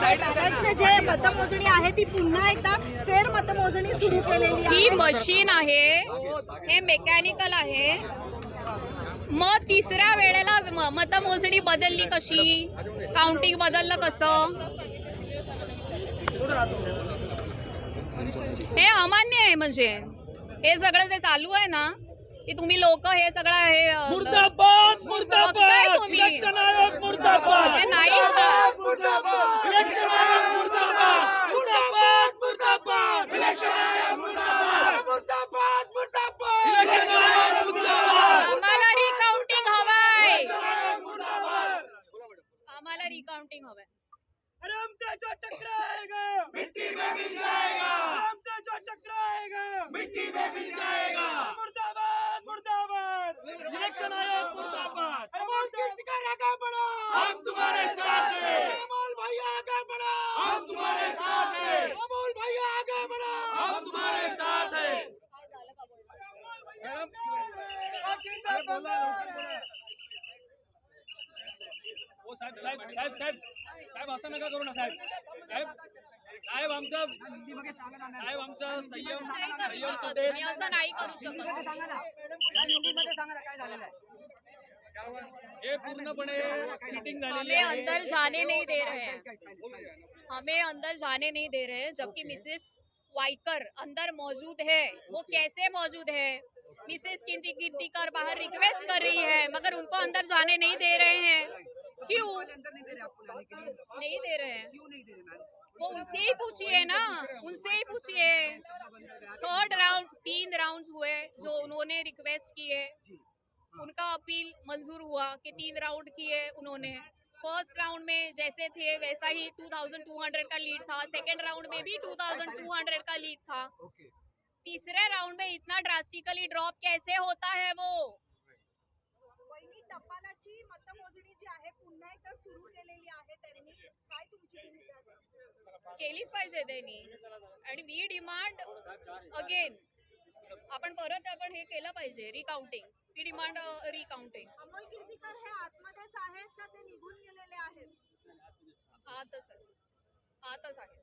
बॅलटचे जे मतमोजणी आहे ती पुन्हा एकदा फेर मतमोजणी सुरू केलेली ही आहे. मशीन आहे हे मेकॅनिकल आहे. मग तिसऱ्या वेळेला म- मतमोजणी बदलली कशी? काउंटिंग बदललं कसं? हे अमान्य आहे म्हणजे. हे सगळं जे चालू आहे ना की तुम्ही लोक हे सगळं हे अ, मुर्दाबाद बघताय मुर्दाबाद तुम्ही. इलेक्शन आयोग मुर्दाबाद! हे नाही होणार. Victory! मैडम बोला साहेब साहेब साहेब साहेब साहेब असं नका करू ना साहेब। साहेब साहेब आमचं साहेब आमचं संयम संयम शकत। असं नाही करू शकत। पूर्णपणे चिटिंग झालेली हमें अंदर जाने नहीं दे रहे हैं। हमें अंदर जाने नहीं दे रहे हैं जबकि मिसेस वाइकर अंदर मौजूद है। वो कैसे मौजूद है? मिसेस कीर्ति कीर्तिकर बाहर रिक्वेस्ट कर रही है, मगर उनको अंदर जाने नहीं दे रहे हैं। क्यों? नहीं दे रहे हैं। वो उनसे ही पूछिए ना, उनसे ही पूछिए। थर्ड राउंड तीन राउंड्स हुए जो उन्होंने रिक्वेस्ट किए। उनका अपील मंजूर हुआ कि तीन राउंड किए उन्होंने। फ़र्स्ट राउंड में जैसे थे, वैसा ही 2200 का लीड था। सेकंड राउंड में भी 2200 का लीड था। तीसरे राउंड में इतना ड्रास्टिकली ड्रॉप कैसे होता है वो? टपालाची मतमोजणी जी आहे पुन्हा एकदा सुरू केलेली आहे त्यांनी. काय तुमची भूमिका? आहे? केलीच पाहिजे त्यांनी. आणि वी डिमांड अगेन आपण परत आपण हे केलं पाहिजे recounting we demand recounting Amol Kirtikar हे आतमध्येच आहेत का? ते निघून गेलेले आहेत. आतच आहे आतच आहे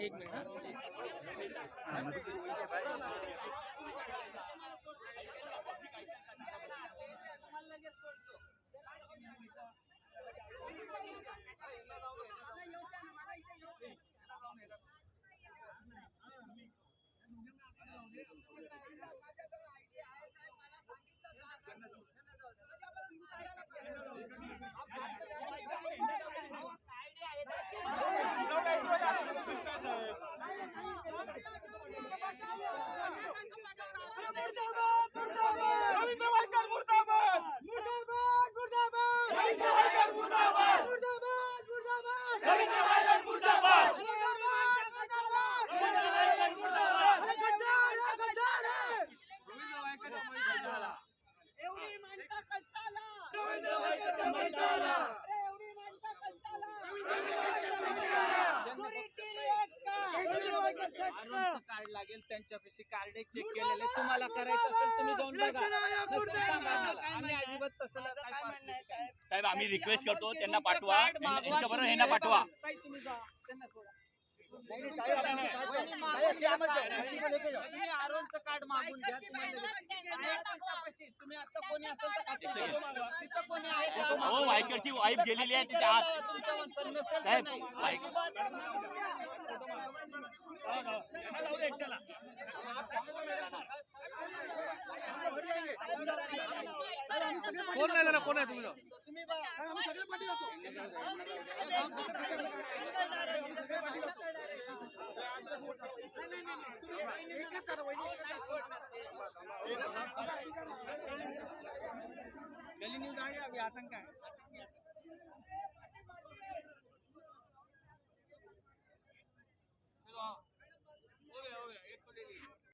एक मिनिट कार्ड लागेल त्यांच्यापाशी कार्ड चेक केलेले. तुम्हाला करायचं असेल तुम्ही जाऊन बघा. नसेल सांगा आम्हाला. आम्ही अजिबात तसं काय साहेब आम्ही रिक्वेस्ट करतो त्यांना पाठवा. यांच्याबरोबर यांना पाठवा. आरोनचं कार्ड मागून घ्या. तुम्ही आता कोणी असेल. तिथं कोणी आहे? हो वायकरची वाईफ गेलेली आहे तिच्या आत साहेब. कोण नाही कोण आहे तुम्ही तुम्ही बघा. एकच आहे ना, वहिनी. न्यूज आ गया अभी आतंक का है